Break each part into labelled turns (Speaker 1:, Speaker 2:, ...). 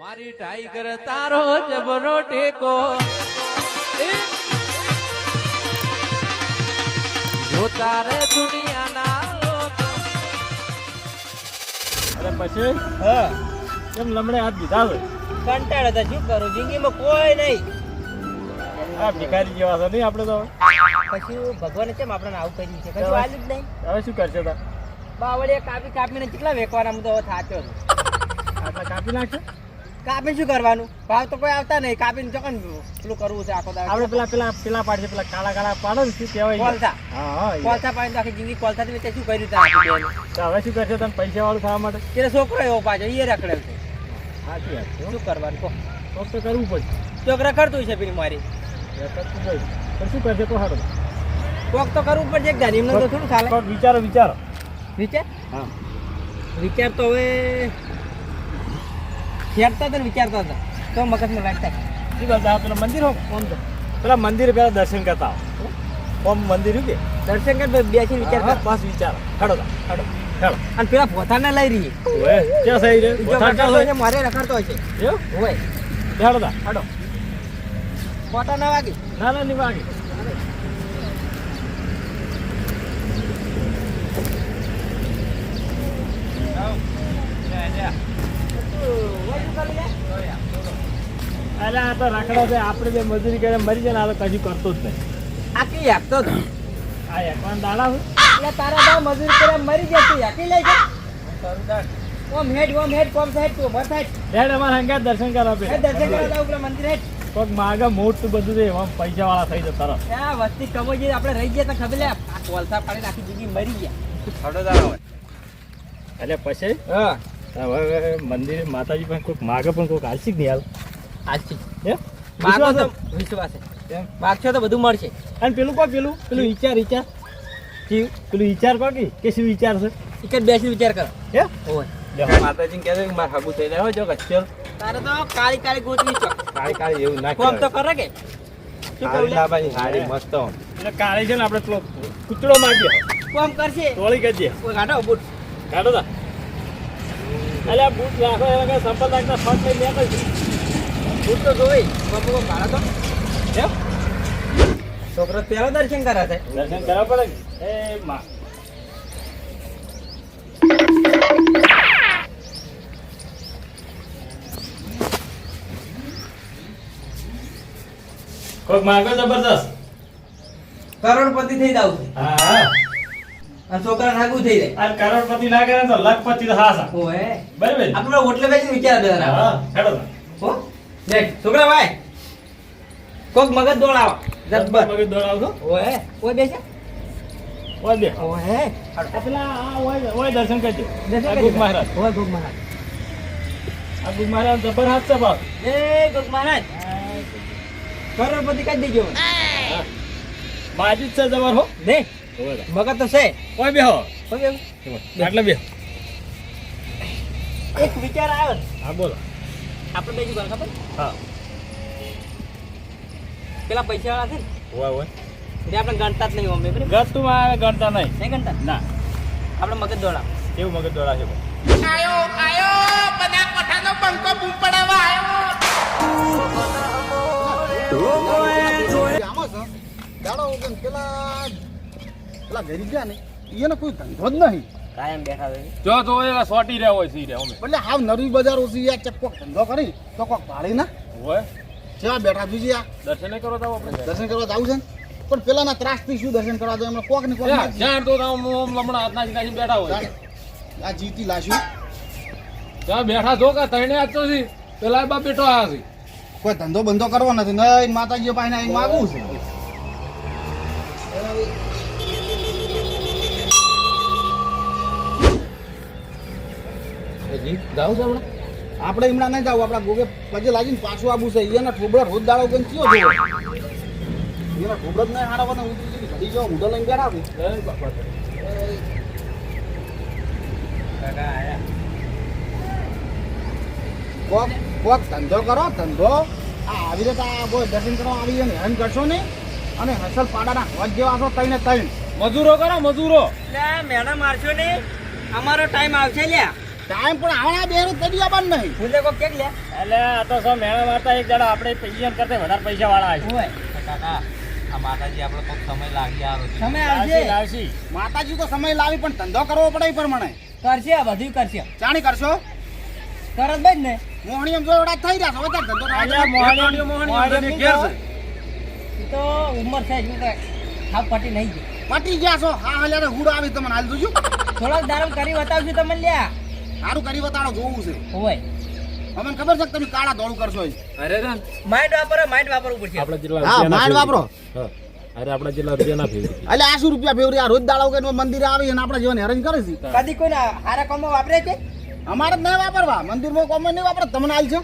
Speaker 1: મારી ટાઈગર તારો જબરો ટેકો. જો તારે દુનિયાના
Speaker 2: અરે પછી? હા. કેમ લમણે હાથ દીધા હવે?
Speaker 3: કંટાળે તો શું કરું? જિંદગીમાં કોઈ નહીં.
Speaker 2: આ ભિખારી જેવા છે નહીં આપણે તો.
Speaker 3: પછી ભગવાને કેમ આપણને આવું કર્યું છે? કશું આલ્યું જ નહીં.
Speaker 2: હવે શું કરશે તા
Speaker 3: બાવળીએ કાપી કાપીને કેટલા વેકવાના હું તો થાક્યો છું.
Speaker 2: કાપી નાખશે?
Speaker 3: કાપી શું કરવાનું? ભાવ તો કોઈ આવતા નહીં. કાપીને ચોકન પેલું કરવું છે આખો દાડો.
Speaker 2: આપણે પેલા પેલા પેલા પાડશે પેલા કાળા કાળા પાડો ને શું કહેવાય?
Speaker 3: કોલસા
Speaker 2: હા
Speaker 3: કોલસા પાડીને આખી જિંદગી કોલસાથી મેં શું કર્યું તા
Speaker 2: હવે શું કરશે તને પૈસા વાળું થવા માટે?
Speaker 3: તેનો છોકરો એવો પાછો એ રખડે છે.
Speaker 2: સાચી વાત
Speaker 3: શું કરવાનું કહો.
Speaker 2: કોક તો કરવું પડશે
Speaker 3: છોકરા કરતું છે પેલી મારી.
Speaker 2: પણ શું કરશે તો સારું
Speaker 3: કોક તો કરવું પડશે એક જાની એમને તો થોડું ચાલે.
Speaker 2: વિચારો વિચારો.
Speaker 3: વિચાર?
Speaker 2: હા.
Speaker 3: વિચાર તો હવે ખેડતા હતા ને વિચારતા હતા. તો મગજમાં લાગતા
Speaker 2: શું કરશે પેલા મંદિર હો કોમ તો. પેલા મંદિર પેલા દર્શન કરતા આવો ઓમ મંદિર કે?
Speaker 3: દર્શન કર બેસીને વિચાર પાસ
Speaker 2: બસ વિચારો. તા હેડો હેડો.
Speaker 3: અને પેલા પોતાને લઈ રહી
Speaker 2: ક્યાં થઈ
Speaker 3: હોય? મારે રખડતો
Speaker 2: એવું?
Speaker 3: હોય.
Speaker 2: તા.
Speaker 3: પોતા ના વાગી.
Speaker 2: ના ના ની વાગી. અરે આ તો રાખડા છે આપણે જે મજૂરી કરે મરી જાય ને આ તો કશું કરતો જ નહીં.
Speaker 3: આખી આપતો જ.
Speaker 2: આ એકવાન દાડા
Speaker 3: એટલે તારા બા મજૂરી કરે મરી જાય તું યાકી લઈ જા. ઓમ હેડ ઓમ હેડ કોમ સાહેબ તું બસ હેડ
Speaker 2: હેડ અમારે હંગાત દર્શન કરવા બે
Speaker 3: દર્શન કરવા જાવ પેલા મંદિર હેડ.
Speaker 2: કોક માગે મોટું બધું છે એમાં પૈસા વાળા થઈ જતા તરત.
Speaker 3: આ વસ્તી કમો જે આપણે રહી ગયા તો ખબર લે આ કોલસા પાડી નાખી દીધી મરી ગયા.
Speaker 2: એટલે પછી?
Speaker 3: હા.
Speaker 2: હવે મંદિર માતાજી પણ કોઈક માગે પણ કોઈક જ નહીં હાલ
Speaker 3: માગો તો વિશ્વાસ
Speaker 2: એમ?
Speaker 3: માગશો તો બધું મળશે.
Speaker 2: અને પેલું કોઈ પેલું? પેલું વિચાર વિચાર.
Speaker 3: જીવ
Speaker 2: પેલું વિચાર કહો કે? કે શું વિચાર છે?
Speaker 3: એક બેસી વિચાર કરો.
Speaker 2: હે?
Speaker 3: ઓય.
Speaker 1: કે મારે હાગું થઈ જાય હો જો કચ્છર
Speaker 3: તારે તો કાળી કાળી ગોતવી ચોક
Speaker 1: કાળી કાળી એવું ના
Speaker 3: કોમ તો કરે કે?
Speaker 2: કાળી છે ને આપડે કૂતરો માગ્યો
Speaker 3: કોમ કરશે?
Speaker 2: તોળી કરી
Speaker 3: કોઈ ગાંઠો બુટ
Speaker 2: તા? એટલે આ બૂટ રાખો એના કાંઈ સંપલ રાખતા શોર્ટ લઈ લે કઈ
Speaker 3: બૂટ તો જોઈ બાપુ કો ભાડા તો? છોકરો પેલો દર્શન કરા છે.
Speaker 2: દર્શન કરવા પડે એ માં. કોઈક માગો જબરદસ્ત?
Speaker 3: કરોડપતિ થઈ જાવ
Speaker 2: હા હા.
Speaker 3: અને છોકરા નાગું થઈ જાય.
Speaker 2: આ કરોડપતિ ના કરે તો લખપતિ તો હાસા.
Speaker 3: ઓએ
Speaker 2: બરાબર
Speaker 3: આપણે ઓટલે બેસી વિચાર દે
Speaker 2: હા તા.
Speaker 3: હો. દેખ છોકરા ભાઈ. કોક મગજ દોડાવ. જબ્બર
Speaker 2: મગજ દોડાવશો
Speaker 3: ઓએ ઓય બેસે?
Speaker 2: ઓય બે. ઓએ પેલા આ ઓય ઓય દર્શન કરજો. ગુગ મહારાજ
Speaker 3: ઓય ગુગ મહારાજ
Speaker 2: આ ગુગ મહારાજ જબર હાથ છે બાપ.
Speaker 3: એ ગુગ મહારાજ કરોડપતિ કાઢી દેજો. મને.
Speaker 2: બાજુ છે જબર હો.
Speaker 3: દે.
Speaker 2: ઓય તા.
Speaker 3: મગજ તો છે.
Speaker 2: કોઈ બેહો.
Speaker 3: એટલે
Speaker 2: બેહો. બે
Speaker 3: એક વિચાર આવ્યો
Speaker 2: હા બોલો.
Speaker 3: આપણે બે જુગાર ખબર?
Speaker 2: હા.
Speaker 3: પેલા પૈસા વાળા છે ને?
Speaker 2: હોય ઓય
Speaker 3: એટલે આપણે ગણતા જ નહીં મમ્મી
Speaker 2: ગતું માં ગણતા નહીં.
Speaker 3: નહીં ગણતા?
Speaker 2: ના.
Speaker 3: આપણે મગજ દોડાવ
Speaker 2: કેવું મગજ દોડા છે ભાઈ?
Speaker 4: આમાં છે દાડો કેમ પેલા પેલા ઘરી ગયા ને એને કોઈ ધંધો જ નહીં.
Speaker 3: કાયમ બેઠા હોય
Speaker 2: જો તો એ સોટી રહ્યા હોય સી રહ્યા
Speaker 4: એટલે હાવ નવી બજાર છે યાર ચક કોક ધંધો કરી તો કોક ભાડી ના.
Speaker 2: હોય.
Speaker 4: જ્યાં બેઠા બીજી આ
Speaker 2: દર્શન કરો તો આપણે
Speaker 4: દર્શન કરવા જાવ છે ને. પણ પેલાના ત્રાસથી શું દર્શન કરવા દો એમને કોક ને કોક
Speaker 2: જ્યાં તો હાથના સીધા બેઠા હોય.
Speaker 4: આ જીતી લાશું.
Speaker 2: ત્યાં બેઠા છો કે તઈને આજ તો પેલા બા બેઠો આ છે.
Speaker 4: કોઈ ધંધો બંધો કરવો નથી. નહીં માતાજી પાસે આવીને માગવું છે.
Speaker 2: જાવ છે આપણે
Speaker 4: આપણે હમણાં નહીં જાવ આપણા ગોગે પગે લાગીને પાછું આવું છે. એના ઠોબડા રોજ દાડો કેમ કયો જોવો? એના ઠોબડા જ નહીં હાડવાના હું ઘડી જાઉં ઊંધો લઈને બેઠા છે. કોક કોક ધંધો કરો ધંધો. આ આવી રીતે આ બોય દર્શન કરવા આવી ને હેરાન કરશો નહીં. અને હસલ પાડાના હોજ જેવા છો તઈને તઈને.
Speaker 2: મજૂરો કરો મજૂરો.
Speaker 3: એટલે મેડમ મારશો નહીં. અમારો ટાઈમ આવશે લ્યા.
Speaker 4: ટાઈમ પણ આવવાના બેનું તડી આવવાનું નહીં.
Speaker 3: ફૂલે કો કેક લે.
Speaker 2: એટલે આ તો સો મેળા મારતા એક જણા આપણે પીએમ કરતા વધારે પૈસા વાળા આવી
Speaker 3: હોય
Speaker 1: કાકા આ માતાજી આપણે કોક સમય લાગી આવે સમય
Speaker 3: આવશે.
Speaker 2: લાવશી,
Speaker 4: માતાજી તો સમય લાવી પણ ધંધો કરવો પડે એ પ્રમાણે.
Speaker 3: કરશે આ બધું કરશે.
Speaker 4: ચાણી કરશો?
Speaker 3: તરત જ ને.
Speaker 4: મોહણી એમ જોડા એવડા થઈ રહ્યા છે. વધારે ધંધો
Speaker 2: મોહણી- મોહણી
Speaker 1: ઘેર છે.
Speaker 3: તો ઉંમર છે કે હાવ પટી નહીં
Speaker 4: પટી ગયા છો? હા હાલે હુડો આવી તમને હાલ જોજો.
Speaker 3: થોડોક દારૂ કરી બતાવજો તમને લ્યા.
Speaker 4: સારું કરી બતાડો જોવું છે.
Speaker 3: હોય
Speaker 4: અમને ખબર છે કે તમે કાળા ધોળું કરશો
Speaker 1: અરે રે
Speaker 3: માઇન્ડ વાપરો માઇન્ડ વાપરવું પડશે.
Speaker 2: આપણે જેટલા
Speaker 4: હા માઇન્ડ વાપરો.
Speaker 2: અરે આપણે જેટલા રૂપિયાના ફેવરી.
Speaker 4: એટલે આ શું રૂપિયા ફેવરી આ રોજ દાડા કે મંદિરે આવી અને આપણે જીવન હેરાન કરે છે?
Speaker 3: કદી કોઈ હારા કોમો વાપરે છે?
Speaker 4: અમારે જ નહીં વાપરવા. મંદિરમાં કોમો નહીં વાપરે. તમને હાલ છે?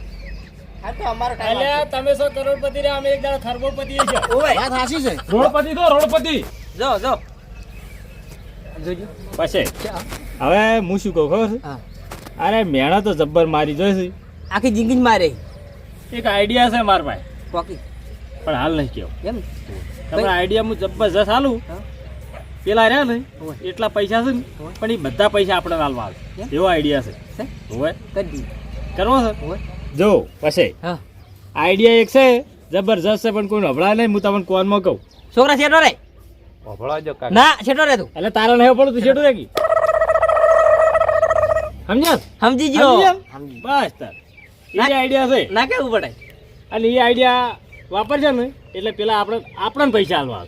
Speaker 3: હા તો અમારો
Speaker 2: તમે સો કરોડપતિ રહ્યા? અમે એક દાડો ખરબોપતિ છે
Speaker 3: ઓય.
Speaker 4: વાત હાસી છે.
Speaker 2: રોડપતિ તો રોડપતિ.
Speaker 3: જો જો.
Speaker 2: પછી હવે હું શું કહું ખબર છે? અરે મેણા તો જબ્બર મારી જોઈશે
Speaker 3: આખી જિંદગી જ મારે.
Speaker 2: એક આઈડિયા છે મારા પાસે.
Speaker 3: કોકી?
Speaker 2: પણ હાલ નહીં કેવો
Speaker 3: એમ?
Speaker 2: તમારા આઈડિયા હું જબરજસ્ત હાલું. પેલા રહ્યા ને એટલા પૈસા છે ને પણ એ બધા પૈસા આપણે હાલવા આવે એવો આઈડિયા છે. હોય. કરવો છે? જો પછી
Speaker 3: હા.
Speaker 2: આઈડિયા એક છે જબરજસ્ત છે પણ કોઈ હભળાય નહીં હું તમને કોનમાં કહું.
Speaker 3: છોકરા છેટો રે.
Speaker 1: ભભળાવજો જો
Speaker 3: ના છેટો રે તું.
Speaker 2: એટલે તારે નહીં પડું તું છેટું રાખી સમજ્યા?
Speaker 3: સમજી ગયો.
Speaker 2: બસ તાર. એ આઈડિયા છે.
Speaker 3: ના કેવું પડે?
Speaker 2: અને એ આઈડિયા વાપરશે ને એટલે પેલા આપણે આપણને પૈસા આલવા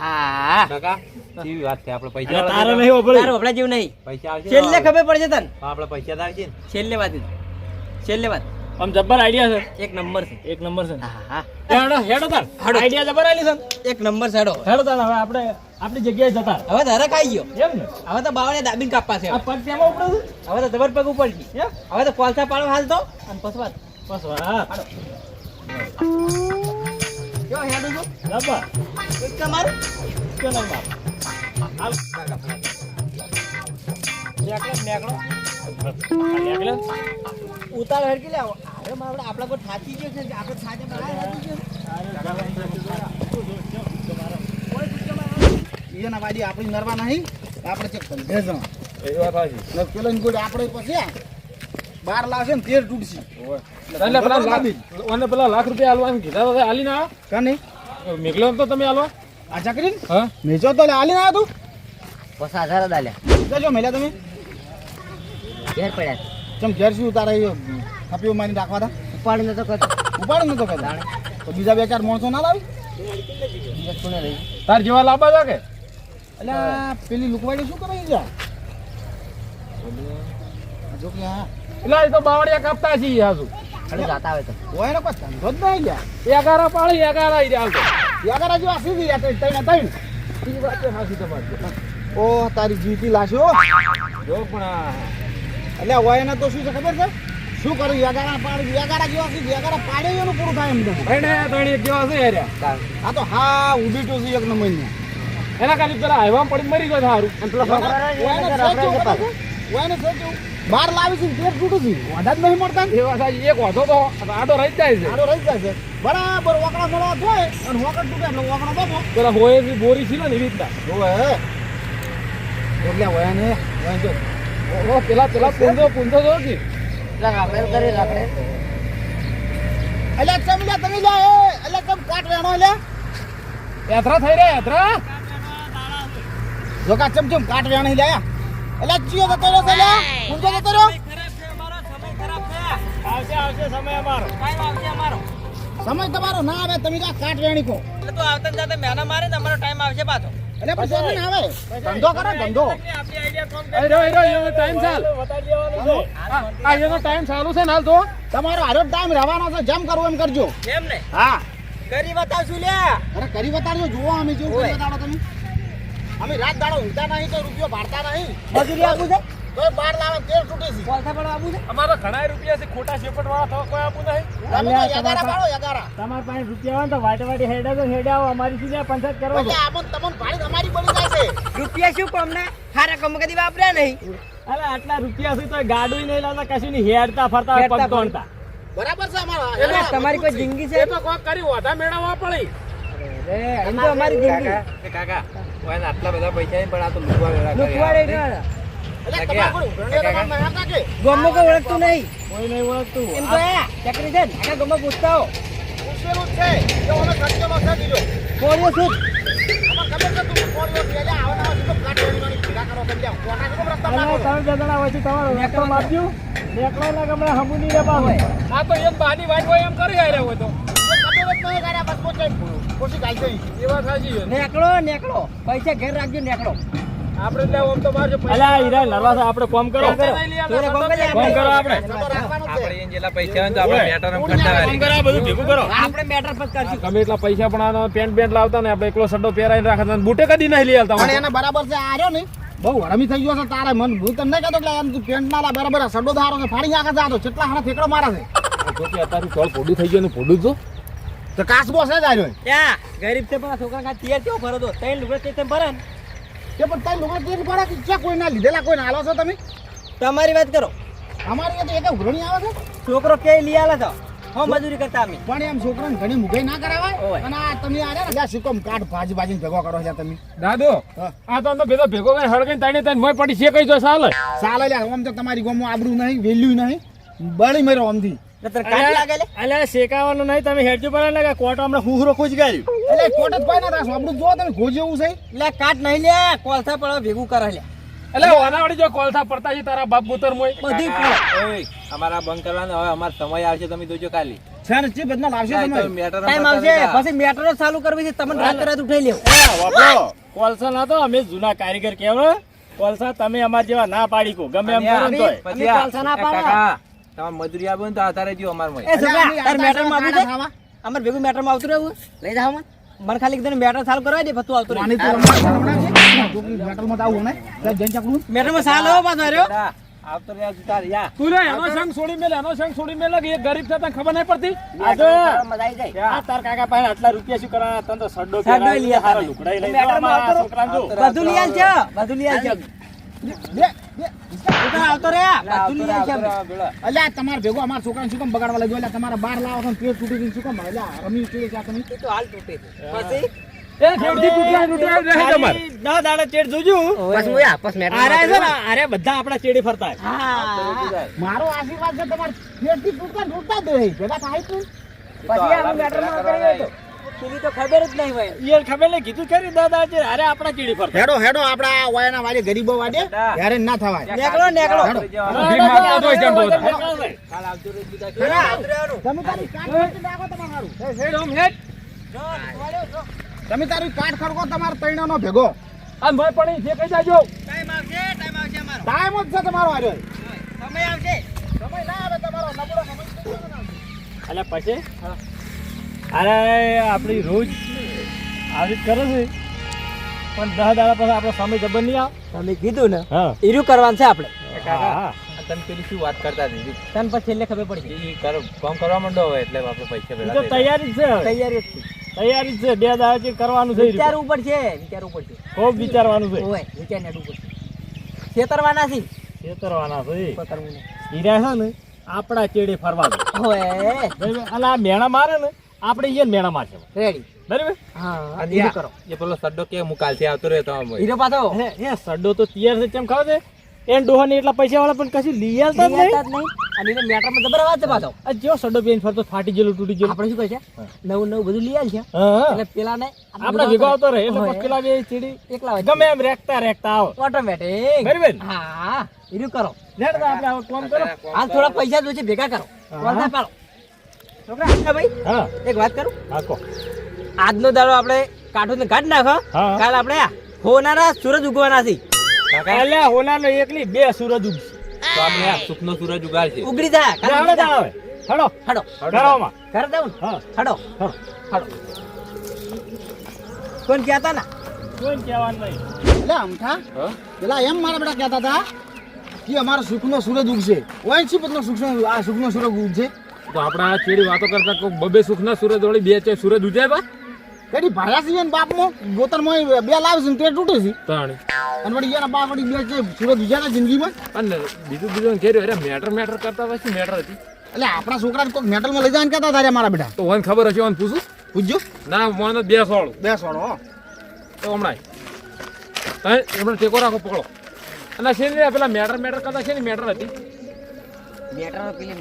Speaker 3: હા.
Speaker 1: કાકા કેવી વાત છે? આપણે પૈસા
Speaker 2: તારે નહીં
Speaker 3: તારું
Speaker 2: પડે
Speaker 3: હમણાં જેવું નહીં.
Speaker 1: પૈસા આવશે
Speaker 3: છેલ્લે ખબર પડશે તને?
Speaker 1: હા, આપણે પૈસા આવશે ને.
Speaker 3: છેલ્લે વાત છેલ્લે વાત.
Speaker 2: આમ જબ્બર આઈડિયા છે.
Speaker 3: એક નંબર છે.
Speaker 2: એક નંબર છે.
Speaker 3: હા હા.
Speaker 2: હેડો હેડો તાર. આઈડિયા જબ્બર આલી છે
Speaker 3: એક નંબર સાડો
Speaker 2: હેડો તાર હવે આપણે આપણી જગ્યાએ જતા.
Speaker 3: હવે ધારે ખાઈ ગયો.
Speaker 2: એમ ને?
Speaker 3: હવે તો બાવળે દાબીન કાપવા છે.
Speaker 2: પગ તેમાં ઉપડે
Speaker 3: હવે તો જબર પગ ઉપર છે? હવે તો કોલસા પાડો હાલ તો. અને પસવા વાત? કયો હેડું છું
Speaker 2: જબ્બર
Speaker 3: એક તમારું
Speaker 2: કે નહીં બાપ હાલ. નેકળો નેકળો
Speaker 3: ઉતાર હરકી લે અરે મારે આપણે કોઈ થાકી ગયો છે. આપણે થાકે બહાર હેડકી ગયો
Speaker 4: એના વાડી આપણી નરવા નહીં આપણે ચેક કરી બે જણા.
Speaker 1: એ વાત સાચી.
Speaker 4: પેલો આપણે પછી આ બાર લાવશે ને તેર તૂટશે.
Speaker 2: એટલે પેલા પેલા લાખ રૂપિયા હાલવા કીધા તો હાલી ના
Speaker 4: નહીં
Speaker 2: મેકલો તો તમે હાલવા
Speaker 4: આ ચકરી
Speaker 2: હા?
Speaker 4: મેચો તો હાલી ના તું.
Speaker 3: બસ આધાર દાલ્યા.
Speaker 4: જજો મેલ્યા તમે.
Speaker 3: ઘેર પડ્યા.
Speaker 4: ચમ ઘેર શું તારે એ થપીઓ મારી રાખવા તા
Speaker 3: ઉપાડીને તો કરતો.
Speaker 4: ઉપાડ નતો કરતા. તો બીજા બે ચાર માણસો ના લાવી.
Speaker 2: તાર જેવા લાંબા લાગે કે?
Speaker 4: એટલે પેલી લુકવાડી શું કરે છે? જો કે હા.
Speaker 2: એટલે તો બાવળિયા કાપતા છીએ હાસુ
Speaker 3: ખાલી જાતા આવે તો.
Speaker 4: હોય કોઈ ધંધો જ નહીં ગયા
Speaker 2: એગારા પાળી એગારા આઈ રહ્યા
Speaker 4: તઈ તઈ તઈ
Speaker 2: વાત હાસી તમારી.
Speaker 4: ઓ તારી જીતી લાશો
Speaker 2: જો પણ આ
Speaker 4: એટલે હોય ને તો શું છે ખબર છે? શું કર્યું યાગારા પાડી યાગારા જેવા સીધી યાગારા પાડે એનું પૂરું થાય એમ તો.
Speaker 2: ત્રણ એક જેવા છે
Speaker 4: આ તો હા ઊભી તો એક નંબર
Speaker 2: એના ખાલી પેલા હાઈવા પડી મરી ગયો સારું અને પેલા
Speaker 4: બાર લાવી છે ને તૂટું છે. વાંધા જ નહીં મળતા ને.
Speaker 2: વાત એક વાંધો તો આડો રહી જાય છે.
Speaker 4: આડો રહી જાય છે. બરાબર વાકડા મળવા થાય અને વાકડ તૂટે એટલે વાકડો બાપો
Speaker 2: પેલા હોય એવી બોરી છે ને એવી રીતના.
Speaker 4: જોવે એટલે હોય ને હોય જો
Speaker 2: પેલા પેલા પૂંજો પૂંજો જો કે?
Speaker 3: રાખડે કરી રાખડે
Speaker 4: એટલે ચમ લ્યા તમે લે એ એટલે ચમ કાટ વેણો લ્યા
Speaker 2: યાત્રા થઈ રહ્યા યાત્રા?
Speaker 4: જો કા ચમ ચમ કાટ વ્યાણ હી લાયા એટલે જીઓ જતો રહ્યો છે લ્યા પૂંજો જતો રહ્યો.
Speaker 2: આવશે આવશે સમય અમારો.
Speaker 4: સમય તમારો ના આવે તમે કા કાટ વેણી કો
Speaker 3: એટલે તો આવતા જાતે મહેના મારે ને અમારો ટાઈમ આવશે પાછો.
Speaker 4: એટલે પછી એમ ના આવે. ધંધો કરો ધંધો.
Speaker 2: એ રહ્યો એ રહ્યો એનો ટાઈમ ચાલ. આ આ એનો ટાઈમ ચાલુ છે ને હાલ તો.
Speaker 4: તમારો હારો ટાઈમ રહેવાનો છે જેમ કરવું એમ કરજો.
Speaker 3: એમ ને?
Speaker 4: હા.
Speaker 3: કરી બતાવશું લ્યા.
Speaker 4: અરે કરી બતાવજો જુઓ અમે જેવું કરી બતાડો તમે. અમે રાત દાડો ઊંઘતા નહીં તો રૂપિયો ભાડતા નહીં.
Speaker 3: મજૂરી આપું છે?
Speaker 4: તો બાર લાવે તેલ તૂટે છે.
Speaker 3: કોલસા પણ આપું છે?
Speaker 2: અમારો ઘણા રૂપિયા છે ખોટા શેપટ વાળા થવા કોઈ આપું નહીં.
Speaker 4: તમે યગારા પાડો યગારા.
Speaker 2: તમારા પાસે રૂપિયા હોય તો વાટે વાટે હેડા તો હેડા આવો અમારી સીધા પંચાયત કરો
Speaker 4: એટલે આપણ તમને ભાડી અમારી બની જાય છે.
Speaker 3: રૂપિયા શું કોમને હારા કમ કદી વાપર્યા નહીં.
Speaker 2: અરે આટલા રૂપિયા છે તો ગાડું નહીં લાવતા કશું નહીં હેડતા ફરતા પગ તોડતા
Speaker 4: બરાબર છે અમારા
Speaker 3: એટલે તમારી કોઈ જિંદગી છે?
Speaker 2: એ તો કોક કરી વધારે મેળવવા પડી.
Speaker 3: અરે એમ તો અમારી જિંદગી.
Speaker 1: કાકા ઓય આટલા બધા પૈસા નહીં પણ આ તો લૂંટવા વેળા?
Speaker 3: ગમો કોઈ ઓળખતું નહીં.
Speaker 2: કોઈ નહીં ઓળખતું.
Speaker 3: એમ તો ચકરી છે ને ગમો પૂછતા હો
Speaker 4: પૂછેલું જ છે. કે અમે છે
Speaker 2: જણા તમારો રસ્તો માપજો. નેકળો ના ગમે હમું રે પાછું.
Speaker 5: આ તો એમ બાની વાત હોય એમ કરી હોય તો
Speaker 4: એ ખબર જ નહીં ગાડા બસ પોચે. ખુશી ગાલશે
Speaker 5: એ વાત સાચી છે.
Speaker 3: નેકળો નેકળો. પૈસા ઘેર રાખજો નેકળો.
Speaker 5: આપણે એટલે આમ તો બહાર જો
Speaker 2: હીરા નરવા આપણે કોમ કરો.
Speaker 5: પૈસા નહીં લઈ
Speaker 3: જોડે
Speaker 5: આવતા,
Speaker 3: કોમ
Speaker 2: કરો આપણે.
Speaker 4: તો રાખવાનું જ છે.
Speaker 1: આપણે જેટલા પૈસા હોય તો આપણે મેટર
Speaker 4: કોણ
Speaker 1: કરતા
Speaker 2: કોમ કરો બધું ભેગું કરો.
Speaker 3: આપણે મેટર પર કરશું.
Speaker 5: ગમે એટલા પૈસા પણ આનો પેન્ટ પેન્ટ લાવતા ને આપણે એકલો સડો પહેરાઈને રાખતા ને બૂટે કદી નહીં લઈ આવતા
Speaker 4: પણ એને બરાબર છે આર્યો રહ્યો ને. બહુ હરમી થઈ ગયો છે તારે મન. હું તમને કહેતો કે એમ તું પેન્ટ મારા બરાબર સડો ધારો છે ફાડી નાખે છે તો. કેટલા હારા ફેકડો મારે છે.
Speaker 5: અત્યારે ચોળ પોડું થઈ ગયું ને પોડું જો.
Speaker 4: તો કાસ બોસ જ આ
Speaker 3: ત્યાં ગરીબ છે પણ છોકરા કાંઈ તેર કેવો ભરો તો? ત્રણ લુગડા તે તેમ ભરે ને?
Speaker 4: કે પણ તારી લુગડા તેરી પડે કે ક્યાં કોઈ ના લીધેલા કોઈ નાલો છો તમે?
Speaker 3: તમારી વાત કરો.
Speaker 4: અમારી વાત તો એક ઉઘરણી આવે છે?
Speaker 3: છોકરો કે લઈ આલે છો હો મજૂરી કરતા અમે.
Speaker 4: પણ એમ છોકરાને ઘણી મુગાઈ ના કરાવાય. અને આ તમે આ રહ્યા ને જ્યાં શું કામ કાઢ ભાજી ભાજીને ભેગો કરો છો તમે?
Speaker 5: દાદો
Speaker 4: હા.
Speaker 5: આ તો અમે ભેગો ભેગો કરી હળગીને તાઈને તાઈને મોય પડી છે કઈ તો સાલે.
Speaker 4: ચાલે લ્યા આમ તો તમારી ગોમો આબરૂ નહીં વેલ્યુ નહીં. બળી મર્યો આમથી.
Speaker 3: નતર કાટ લાગે લે
Speaker 2: અલ્યા શેકાવાનું નહીં તમે હેડજો પણ ને કોટો હમણાં હુહરો ખોજ ગાયું
Speaker 4: એટલે કોટ જ પાય ના થાય સાંભળું જો તમે ખોજ એવું છે?
Speaker 3: લે કાટ નહીં લે કોલસા પડવા ભેગું કરે લે.
Speaker 5: એટલે વાનાવાળી જો કોલસા પડતા છે તારા બાપ બુતર મોય.
Speaker 3: બધી
Speaker 1: ઓય, અમારા બંધ કરવાનો હવે અમારો સમય આવશે તમે જોજો કાલે.
Speaker 4: છે બદમાં લાવશે તમે?
Speaker 1: મેટર
Speaker 3: ટાઈમ આવશે પછી મેટરો ચાલુ કરવી છે તમને રાત રાત ઉઠાઈ લેવું.
Speaker 2: વાપરો. કોલસા ના તો અમે જૂના કારીગર કેવા કોલસા તમે અમાર જેવા ના પાડી કો ગમે એમ કરો
Speaker 1: પછી
Speaker 3: કોલસા ના પાડો.
Speaker 1: કાકા, તમારે મજૂરી આપો ને તો આધારે જો અમાર મોય.
Speaker 3: એ છોકરા તાર મેટરમાં
Speaker 4: કાઢા
Speaker 3: છે અમાર ભેગું મેટરમાં આવતું રહેવું. લઈ જાવ મને. મને ખાલી કીધું મેટર ચાલુ કરવા દે પછી આવતું રહે.
Speaker 4: તો રમવા રમવા છે છોકરી મેટલમાં તો આવું ને ત્યાં ચાકડું
Speaker 3: મેટરમાં સાલ હો પાછો રહ્યો
Speaker 1: આવતો રહ્યા તાર, યા.
Speaker 5: તું રે એનો સંગ છોડી મેલે એનો સંગ છોડી મેલે કે ગરીબ છે તને ખબર નહીં પડતી?
Speaker 2: આ જો
Speaker 3: જાય.
Speaker 2: આ તાર કાકા પાસે આટલા રૂપિયા શું કરવા? તને તો સડ્ડો
Speaker 3: સડ્ડો
Speaker 2: પહેરાવી
Speaker 3: લઈ
Speaker 2: હારા
Speaker 3: આપે.
Speaker 2: લઈ મેટરમાં
Speaker 3: આવતો
Speaker 2: આ છોકરાને જો.
Speaker 3: બધું લઈ છે બધું લઈ છે
Speaker 4: તમારે ભેગો અમારા છોકરાને શું કામ બગાડવા લાગ્યો? એટલે તમારા બાર લાવો પેટ તૂટી ગયું શું કામ? અલ્યા રમી છે ત્યાં તમે.
Speaker 3: તો હાલ તૂટે. પછી?
Speaker 5: એ ખેડથી તૂટ્યા તૂટ્યા રહે તમારે.
Speaker 2: ખાલી દસ દાડા ચેડ જોજો.
Speaker 3: પછી હું આપસ મેટર
Speaker 2: આરે છે ને આરે બધા આપણા ચેડી ફરતા
Speaker 4: મારો આશીર્વાદ છે તમારે. જ
Speaker 3: પેલી તો ખબર જ નહીં હોય.
Speaker 2: ખબર નહીં કીધું ખરી દાદા છે અરે આરે આપણા ચેડી ફરતા
Speaker 4: હેડો હેડો આપડા વાયના વાડે ગરીબો વાડે યારે ના થવાય.
Speaker 3: નેકળો નેકળો.
Speaker 4: હેડો.
Speaker 5: ભીમ આપતો તો હોય તો
Speaker 1: કાલ આવજો રે બીજા
Speaker 3: હા, આવતું રહેવાનું.
Speaker 4: તમે તારી કાટ નાખો તમારું.
Speaker 5: હેડ ઓમ હેડ.
Speaker 4: તમે તારી કાટ ખડકો તમારો તૈણો નો ભેગો.
Speaker 5: આ મોય પડી છે કઈ જાજો.
Speaker 3: ટાઈમ આવશે ટાઈમ આવશે અમારો.
Speaker 4: ટાઈમ જ છે તમારો આવ્યો
Speaker 3: સમય આવશે.
Speaker 4: સમય ના આવે તમારો. નબળો સમય તો ના આવે.
Speaker 2: અલ્યા પછી? અરે આપણી રોજ આવી જ કરે છે. પણ દસ દાડા પછી આપણો સમય જબર નહીં આવે.
Speaker 3: તમે કીધું ને
Speaker 2: હા.
Speaker 3: ઈર્યું કરવાનું છે આપણે.
Speaker 1: તમે પેલી શું વાત કરતા દીધી
Speaker 3: તને પછી એટલે ખબર પડી
Speaker 1: ઈ કરો કામ કરવા માંડો હવે એટલે આપણે પૈસા
Speaker 2: તો તૈયારી છે
Speaker 3: તૈયારી જ છે.
Speaker 2: તૈયારી જ છે. બે દાડા ચેડ કરવાનું છે વિચાર ઉપર
Speaker 3: વિચારવું પડશે વિચારવું પડશે.
Speaker 2: ખૂબ વિચારવાનું છે.
Speaker 3: ઓય વિચાર નેડવું પડશે. છેતરવાના છે.
Speaker 2: છેતરવાના છે હીરા છે ને આપણા ચેડે ફરવાનું
Speaker 3: ઓય.
Speaker 2: અને આ મેણા મારે ને આપણે ઈ મેણા મારશે
Speaker 3: રેડી
Speaker 2: બરાબર?
Speaker 3: હા.
Speaker 1: અને
Speaker 3: કરો.
Speaker 1: એ પેલો સડ્ડો કે હું કાલથી આવતો રહ્યો તમારો
Speaker 3: હીરો પાછો.
Speaker 2: હે હે સડ્ડો તો તૈયાર છે કેમ ખબર છે? એને ડોહા ને એટલા પૈસા વાળા પણ કશું લઈ આવતા જ નહીં.
Speaker 3: અને એને પાછો.
Speaker 2: આ સડ્ડો પેન ફરતો ફાટી ગયેલો તૂટી ગયેલો.
Speaker 3: આપણે શું કહે છે? નવું નવું બધું લઈ આલ છે એટલે પેલા ને
Speaker 2: આપણે ભેગો આવતો રહે એટલે પેલા બે ચીડી.
Speaker 3: એકલા
Speaker 2: ગમે એમ રેખતા રેખતા આવો.
Speaker 3: ઓટોમેટિક
Speaker 2: બરાબર?
Speaker 3: હા હીરું કરો.
Speaker 2: લેટ આપણે હવે કોમ કરો.
Speaker 3: હાલ થોડા પૈસા ભેગા કરો. પાડો છોકરા ભાઈ
Speaker 2: હા.
Speaker 3: એક વાત કરું?
Speaker 2: હા કો.
Speaker 3: આજનો દાડો આપણે કાઢો ને કાઢ નાખો. કાલ આપણે હોનારા સૂરજ ઉગવાના છે.
Speaker 1: કાકા.
Speaker 2: અલ્યા એકલી બે સૂરજ ઉગશે.
Speaker 1: તો આપણે આ સુખનો સૂરજ ઉગાડશે.
Speaker 3: ઉગડી જા કાલ
Speaker 2: હળો
Speaker 3: ઉગડી જા.
Speaker 2: તાવ આવે. હળો
Speaker 3: હડો.
Speaker 2: ઘરોમાં.
Speaker 3: ઘર દઉં
Speaker 2: હા.
Speaker 3: હડો. હડો. કોણ કહેતા ના?
Speaker 2: કોઈ કહેવાનું નહીં
Speaker 4: એટલે અમથા પેલા એમ મારા બેટા કહેતા હતા કે અમારો સુખનો સૂરજ ઉગશે. ઓય છે બધો સુખનો આ સુખનો સૂરજ ઉગશે.
Speaker 5: તો આપણે આ ચેડી વાતો કરતા કોક બબે સુખના સૂરજ વળી બે ચે સૂરજ ઉજાય બા
Speaker 4: એડી ભાડા છે ને બાપમાં ગોતરમાં બે લાવે છે ને તે તૂટે છે.
Speaker 5: તાણી.
Speaker 4: અને વળી એના બાપ વળી બે છે સૂરજ ઉજાના જિંદગીમાં.
Speaker 5: અને બીજું બીજું ઘેર્યું અરે મેટર મેટર કરતા પછી મેટર હતી.
Speaker 4: એટલે આપણા છોકરાને કોઈક મેટલમાં લઈ જવાનું કહેતા તારે મારા બેટા.
Speaker 5: તો મને ખબર હશે મને પૂછું?
Speaker 4: પૂછજો.
Speaker 5: ના મને બે સોળ.
Speaker 4: બે સોળ હો.
Speaker 5: તો હમણાં એમણે ટેકો રાખો પકડો. અને છે ને પેલા મેટર મેટર કરતા છે ને મેટર હતી.
Speaker 3: મેટર પેલી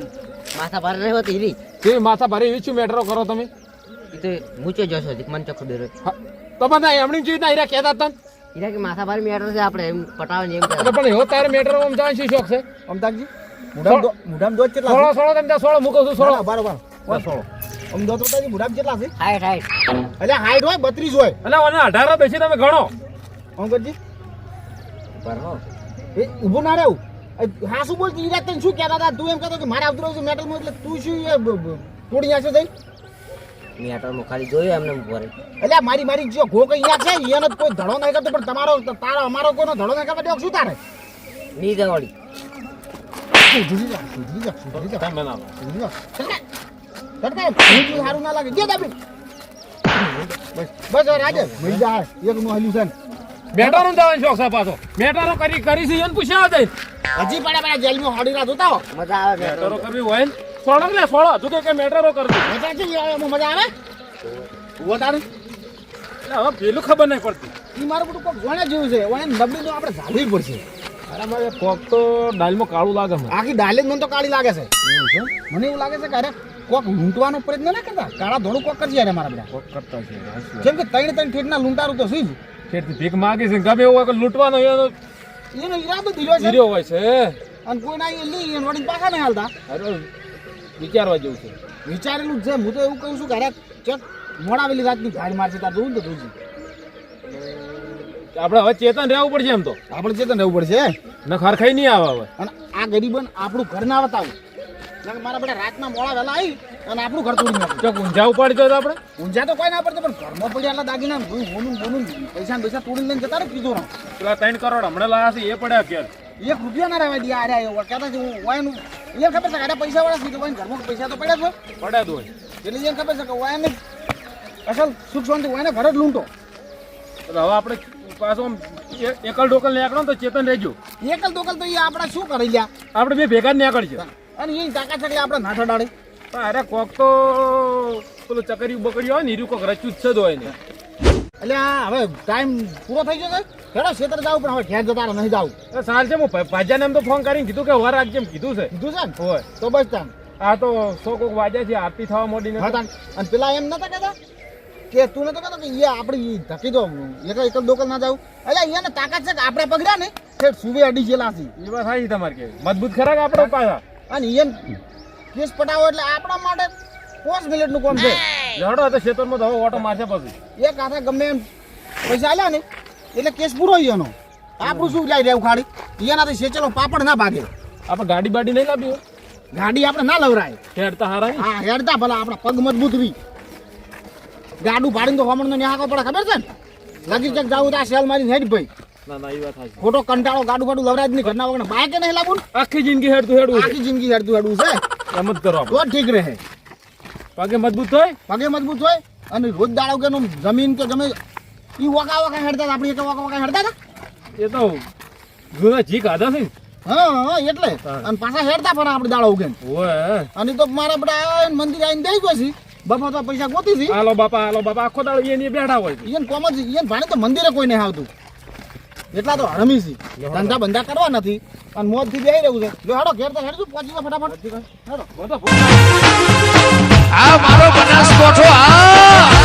Speaker 3: માથા ભારે રહેવા હોતી હીરી
Speaker 5: તે માથા ભારે એવી શું મેટરો કરો તમે?
Speaker 3: એ તો મૂચો જશો મને તો ખબર હોય
Speaker 5: તો બધા એમણી જોઈ ના કહેતા હતા ને.
Speaker 3: હીરા કે માથા ભારે મેટર છે આપણે એમ પટાવે ને એમ કરે.
Speaker 5: પણ એવો તારે મેટરો આમ જાય શું શોખ છે?
Speaker 4: અમદાજી મુડામ દો- મુઢામ દોધ કેટલા
Speaker 5: સોળો? સોળો તમે સોળો મૂકો છું સોળો?
Speaker 4: બરાબર, બરાબર.
Speaker 5: સોળો.
Speaker 4: આમ દોધ તો મુઢામ કેટલા છે?
Speaker 3: હાઈટ હાઈટ
Speaker 4: એટલે હાઈટ હોય બત્રીસ હોય.
Speaker 5: અને અને અઢારો બેસી તમે ગણો.
Speaker 4: અંકલજી
Speaker 3: બરો
Speaker 4: એ ઊભું ના રહેવું. હા શું બોલ ઈ રાત તને શું કહેતા હતા? તું એમ કહેતો કે મારે આવતું રહ્યું છે મેટલમાં એટલે તું શું એ તોડી નાખ્યો તઈ?
Speaker 3: મેટલમાં ખાલી જોયું એમને ભરે.
Speaker 4: એટલે મારી મારી જો ઘો કઈ યાદ છે એને કોઈ ધડો નહીં કરતો પણ તમારો તારો અમારો કોઈનો ધડો નહીં કરવા શું તારે?
Speaker 3: ની જવાળી.
Speaker 4: સુધરી જા સુધરી જા સુધરી જા.
Speaker 5: તમે ના
Speaker 4: સુધરી જા. સરકાર સરકાર બીજું સારું ના લાગે. જે દાબી બસ. બસ હવે રાજે મળી જા એક નું હલ્યું છે ને.
Speaker 5: મેટરો જવાનો શોખ છે પાછો. બેટાનો કરી કરી છે એને પૂછ્યા હતા
Speaker 4: હજી પડ્યા પડ્યા જેલમાં હોડી રાત જોતા
Speaker 3: મજા આવે મેટર
Speaker 5: મેટરો કરવી હોય ને. સોળો લે સોળો. તું કે મેટરો કરવી
Speaker 4: મજા છે મજા આવે?
Speaker 5: એટલે હવે પેલું ખબર નહીં પડતી.
Speaker 4: ઈ મારું બધું કોક જોણે જેવું છે. ઓને નબળી તો આપણે ઝાલવી પડશે.
Speaker 5: અરે મારે કોક તો દાલમાં કાળું લાગે છે
Speaker 4: આખી દાલે મને તો કાળી લાગે છે. મને એવું લાગે છે કે અરે કોક લૂંટવાનો પ્રયત્ન ના કરતા? કાળા ધોળું કોક કરજે અરે મારા બધા.
Speaker 5: કોક કરતા છે
Speaker 4: જેમ કે ત્રણ ત્રણ ઠેઠના લૂંટારું તો શું
Speaker 5: ખેતી ભીખ માગી છે ગમે એવું હોય લૂંટવાનો એનો
Speaker 4: એનો ઈરાદો ધીરો છે.
Speaker 5: ધીરો હોય છે.
Speaker 4: અને કોઈ ના એ લઈ એને વળી પાછા નહીં હાલતા.
Speaker 5: અરે વિચારવા જેવું છે.
Speaker 4: વિચારેલું જ છે. હું તો એવું કહું છું કે અરે ચક મોડાવેલી રાતની ગાડી મારશે તાર જોવું તો જોજી
Speaker 5: આપણે હવે ચેતન રહેવું પડશે એમ તો.
Speaker 4: આપણે ચેતન રહેવું પડશે.
Speaker 5: ન ખરખાઈ નહીં આવે હવે.
Speaker 4: અને આ ગરીબન આપણું ઘર ના બતાવું. મારા બધા રાતમાં મોડા વહેલા આવી અને આપણું ઘર તોડી નાખ્યું.
Speaker 5: ઊંઝા ઉપાડી તો આપણે.
Speaker 4: ઊંઝા તો કોઈ ના પડતો પણ ઘરમાં પડ્યા દાગીના બોનું બોનું પૈસા પૈસા તોડી લઈને જતા રહે કીધું
Speaker 5: પેલા ત્રણ કરોડ હમણાં લાયા છે એ પડ્યા કે
Speaker 4: એક રૂપિયા ના રહેવા દે અરે એ છે હું વાયનું એને ખબર છે અરે પૈસા વાળા છે કે ઘરમાં પૈસા તો પડ્યા છે
Speaker 5: પડ્યા દો
Speaker 4: એટલે એને ખબર છે કે વાયને અસલ સુખ શાંતિ વાયને ઘર જ લૂંટો.
Speaker 5: હવે આપણે પાછો એકલ ડોકલ નીકળો તો ચેતન રહેજો.
Speaker 4: એકલ ડોકલ તો એ આપણે શું કરી લ્યા?
Speaker 5: આપણે બે ભેગા નીકળજો
Speaker 4: અને એ તાકાત છે આપણે ના
Speaker 5: પણ અરે કોક તો પેલું ચકરિયું બકડ્યું હોય ને હીરું કોક રચ્યું જ છે હોય ને.
Speaker 4: એટલે આ હવે ટાઈમ પૂરો થઈ ગયો ખેડો ક્ષેત્ર જાવ પણ હવે ઘેર જતા નહીં જાવ.
Speaker 5: સાર છે હું ભાજ્યાને એમ તો ફોન કરીને કીધું કે વાર રાખજે એમ કીધું છે.
Speaker 4: કીધું છે ને?
Speaker 5: હોય.
Speaker 4: તો બસ તાન.
Speaker 5: આ તો સો કોક વાજ્યા છે આરતી થવા મોડી
Speaker 4: તાન. અને પેલા એમ નતા કહેતા કે તું નતો કહેતો કે એ આપણી ધકી દો. એક એક દોકલ ના જાવ એટલે એને તાકાત છે કે આપણે પગડ્યા ને સુવે અડી જેલા છે.
Speaker 5: એ વાત સાચી તમારે કે. મજબૂત ખરા કે આપણે પાછા?
Speaker 4: અને એમ કેસ પટાવો એટલે આપણા માટે પાંચ મિનિટનું કામ છે.
Speaker 5: લડો તો ખેતરમાં તો હવે ઓટો મારશે પછી.
Speaker 4: એક હાથે ગમે એમ પૈસા આલ્યા ને એટલે કેસ પૂરો એનો. આપણું શું લઈ રહેવું ખાડી? એનાથી સેચેલો પાપડ ના ભાગે.
Speaker 5: આપણે ગાડી બાડી નહીં લાવી
Speaker 4: ગાડી આપણે ના લવરાય.
Speaker 5: હેડતા હારા
Speaker 4: હા હેડતા ભલા આપણા પગ મજબૂત રી ગાડું ભાડીને તો હમણાં ન્યાકો પડે ખબર છે ને? લગી ચક જાવું તો આ સેલ મારીને હેડ ભાઈ.
Speaker 5: ના ના એ વાત સાચી
Speaker 4: ખોટો કંટાળો ગાડું ભાડું લવરાય જ ઘરના વગર બાઈકે નહીં લાવવું
Speaker 5: આખી જિંદગી હેડતું હેડવું
Speaker 4: આખી જિંદગી હેડતું હેડવું છે.
Speaker 5: એમ જ કરો
Speaker 4: તો ઠીક રહે.
Speaker 5: પગે મજબૂત થાય
Speaker 4: પગે મજબૂત હોય? અને રોજ દાડો કે જમીન કે ગમે ઈ વકા વકા હેડતા હતા આપણે એક વકા વકા હેડતા હતા?
Speaker 5: એ તો જૂના જી ખાધા છે
Speaker 4: હા હા એટલે. અને પાછા હેડતા પણ આપણે દાડો ઉગે અને તો મારા બધા મંદિર આવીને દઈ ગયો છે બાપા તો પૈસા ગોતી છે.
Speaker 5: હાલો બાપા હાલો બાપા. આખો દાડો એની બેઠા હોય
Speaker 4: એને કોમ જ એને ભાણે તો મંદિરે કોઈ નહીં આવતું. એટલા તો હરમી છે. ધંધા બંધા કરવા નથી અને મોજથી બેહી રહ્યું છે. લો હાડો ઘેર તો હેડજો પહોંચી જાવ ફટાફટ. હાડો.
Speaker 6: આ મારો બનાસકોઠો આ!